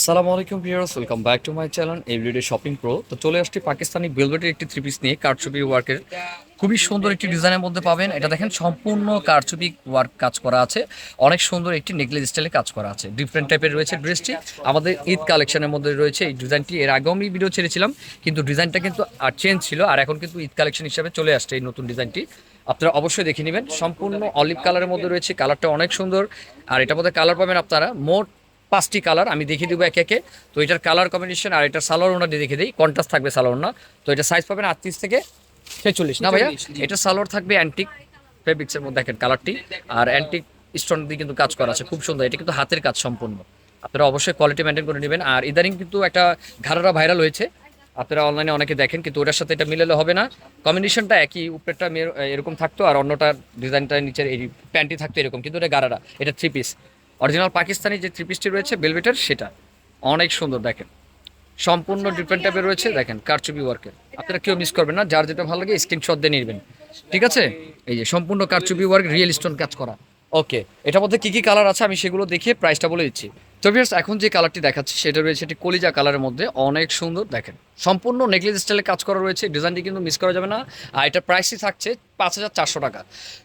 আসসালামু আলাইকুম viewers, welcome back to my channel everyday shopping pro. তো চলে আসছি পাকিস্তানি বেলভেটের একটি থ্রি পিস নিয়ে কারচুপি ওয়ার্কের খুবই সুন্দর একটি ডিজাইনের মধ্যে পাবেন। এটা দেখেন, সম্পূর্ণ কারচুপি ওয়ার্ক কাজ করা আছে। অনেক সুন্দর একটি নেকলেস স্টাইলে কাজ করা আছে। ডিফারেন্ট টাইপের রয়েছে ড্রেসটি আমাদের ঈদ কালেকশনের মধ্যে রয়েছে এই ডিজাইনটি এর আগেও আমি ভিডিও ছেড়েছিলাম, কিন্তু ডিজাইনটা কিন্তু আর চেঞ্জ ছিল, আর এখন কিন্তু ঈদ কালেকশন হিসাবে চলে আসছে এই নতুন ডিজাইনটি আপনারা অবশ্যই দেখে নেবেন। সম্পূর্ণ অলিভ কালারের মধ্যে রয়েছে। কালারটা অনেক সুন্দর। আর এটার মধ্যে কালার পাবেন আপনারা মোট পাঁচটি কালার আমি দেখিয়ে দেবো একে একে। তো এটার কালার কম্বিনেশন আর এটার সালোয়ার ওনা দিয়ে দেখে দিই। কন্ট্রাস্ট থাকবে সালোয়ার ওনা তো এটা সাইজ পাবেন আটত্রিশ থেকে ছেচল্লিশ। না ভাইয়া? এটা সালোয়ার থাকবে অ্যান্টিক ফেব্রিক্সের মধ্যে দেখেন কালারটি। আর অ্যান্টিক স্টোন দিয়ে কিন্তু কাজ করা আছে। খুব সুন্দর। এটা কিন্তু হাতের কাজ সম্পূর্ণ। আপনারা অবশ্যই কোয়ালিটি মেনটেন করে নেবেন। আর ইদানিং কিন্তু একটা ঘাড়ারা ভাইরাল হয়েছে। আপনারা অনলাইনে অনেকে দেখেন কিন্তু ওটার সাথে এটা মিলালে হবে না। কম্বিনেশনটা একই উপরেরটা এরকম থাকতো আর অন্যটা ডিজাইনটা নিচের এই প্যান্টি থাকতো এরকম। কিন্তু এটা গারারা এটা থ্রি পিস অরিজিনাল পাকিস্তানি যে থ্রি পিসটি রয়েছে বেলভেটের সেটা। অনেক সুন্দর, দেখেন। সম্পূর্ণ ডিফারেন্ট টাইপের রয়েছে, দেখেন, কারচুপি ওয়ার্কের আপনারা কেউ মিস করবেন না, যার যেটা ভালো লাগে স্ক্রিনশট দিয়ে নেবেন। ঠিক আছে? এই যে, সম্পূর্ণ কারচুপি ওয়ার্ক রিয়েল স্টোন কাজ করা। ওকে এটার মধ্যে কি কি কালার আছে আমি সেগুলো দেখিয়ে প্রাইসটা বলে দিচ্ছি। তো এখন যে কালারটি দেখাচ্ছি, সেটা রয়েছে একটি কলিজা কালারের মধ্যে। অনেক সুন্দর, দেখেন। সম্পূর্ণ নেকলেস স্টাইলে কাজ করা রয়েছে। ডিজাইনটি কিন্তু মিস করা যাবে না। আর এটার প্রাইসই থাকছে পাঁচ হাজার চারশো টাকা।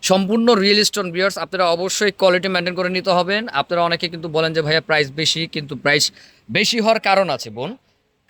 সম্পূর্ণ রিয়েল স্টোন বিয়ার্স আপনারা অবশ্যই কোয়ালিটি মেনটেন করে নিতে হবেন আপনারা অনেকে কিন্তু বলেন যে, ভাইয়া প্রাইস বেশি। কিন্তু প্রাইস বেশি হওয়ার কারণ আছে, বোন।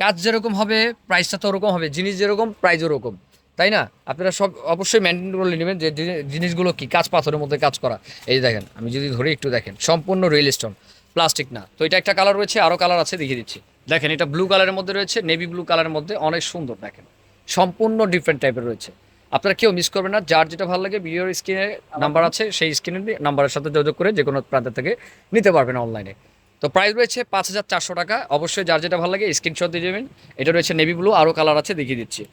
কাজ যেরকম হবে প্রাইসটা তো ওরকম হবে। জিনিস যেরকম প্রাইস ওরকম। তাই না? আপনারা সব অবশ্যই মেনটেন করে নেবেন যে, জিনিসগুলো কি? কাজ পাথরের মধ্যে কাজ করা। এই দেখেন, আমি যদি ধরে একটু দেখেন, সম্পূর্ণ রিয়েল স্টোন প্লাস্টিক না। তো এটা একটা কালার রয়েছে আরও কালার আছে, দেখিয়ে দিচ্ছি। দেখেন, এটা ব্লু কালারের মধ্যে রয়েছে নেভি ব্লু কালারের মধ্যে অনেক সুন্দর, দেখেন। সম্পূর্ণ ডিফারেন্ট টাইপের রয়েছে। আপনারা কেউ মিস করবেন না, যার যেটা ভালো লাগে ভিডিওর স্ক্রিনে নাম্বার আছে, সেই স্ক্রিনের নাম্বারের সাথে যোগাযোগ করে যে কোনো প্রান্ত থেকে নিতে পারবেন অনলাইনে তো প্রাইস রয়েছে পাঁচ হাজার চারশো টাকা। অবশ্যই যার যেটা ভালো লাগে স্ক্রিনশট দিয়ে দেবেন। এটা রয়েছে নেভি ব্লু আরও কালার আছে, দেখিয়ে দিচ্ছি।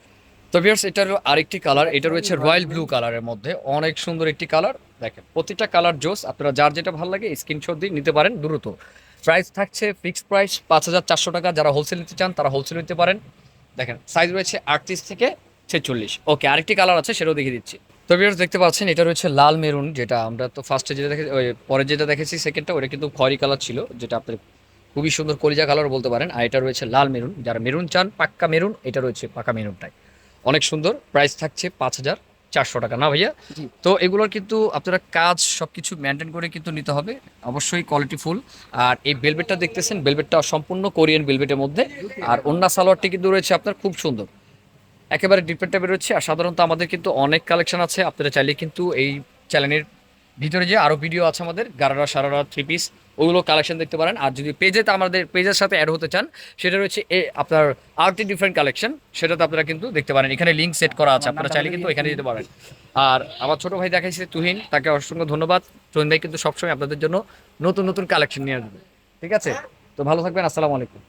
তো ভিউয়ার্স এটার আরেকটি কালার এটা রয়েছে রয়্যাল ব্লু কালারের মধ্যে। অনেক সুন্দর একটি কালার দেখেন, প্রতিটা কালার জোস, আপনারা যার যেটা ভালো লাগে স্ক্রিনশট দিয়ে নিতে পারেন দ্রুত। প্রাইস থাকছে ফিক্সড প্রাইস পাঁচ হাজার চারশো টাকা, যারা হোলসেল নিতে চান তারা হোলসেল নিতে পারেন। দেখেন সাইজ রয়েছে আটত্রিশ থেকে ছেচল্লিশ। ওকে আরেকটি কালার আছে, সেটাও দেখিয়ে দিচ্ছি। তো ভিউয়ার্স দেখতে পাচ্ছেন, এটা রয়েছে লাল মেরুন যেটা আমরা তো ফার্স্টে যেটা দেখে পরে যেটা দেখেছি সেকেন্ডটা ওটা কিন্তু খয়রি কালার ছিল, যেটা আপনার খুবই সুন্দর কলিজা কালার বলতে পারেন। আর এটা রয়েছে লাল মেরুন যারা মেরুন চান, পাক্কা মেরুন এটা রয়েছে পাকা মেরুনটাই অনেক সুন্দর প্রাইস থাকছে পাঁচ হাজার চারশো টাকা। না ভাইয়া? তো এগুলোর কিন্তু আপনারা কাজ সব কিছু মেনটেন করে কিন্তু নিতে হবে। অবশ্যই কোয়ালিটি ফুল আর এই বেলবেটটা দেখতেছেন বেলবেটটা সম্পূর্ণ কোরিয়ান বেলবেটের মধ্যে। আর অন্য সালোয়ারটি কিন্তু রয়েছে আপনার খুব সুন্দর। একেবারে ডিফারেন্ট টাইপের রয়েছে। আর সাধারণত আমাদের কিন্তু অনেক কালেকশন আছে। আপনারা চাইলে কিন্তু এই চ্যানেলের ভিতরে যে আরও ভিডিও আছে আমাদের গারারা সারারা থ্রি পিস ওগুলো কালেকশন দেখতে পারেন। আর যদি পেজেতে আমাদের পেজের সাথে অ্যাড হতে চান সেটা রয়েছে এ আপনার আর্টি ডিফারেন্ট কালেকশন সেটাতে আপনারা কিন্তু দেখতে পারেন। এখানে লিঙ্ক সেট করা আছে আপনারা চাইলে কিন্তু এখানে যেতে পারেন। আর আমার ছোট ভাই দেখাইছে তুহিন তাকে অসংখ্য ধন্যবাদ। তুহিন ভাই কিন্তু সবসময় আপনাদের জন্য নতুন নতুন কালেকশন নিয়ে আসবে। ঠিক আছে? তো ভালো থাকবেন আসসালামু আলাইকুম।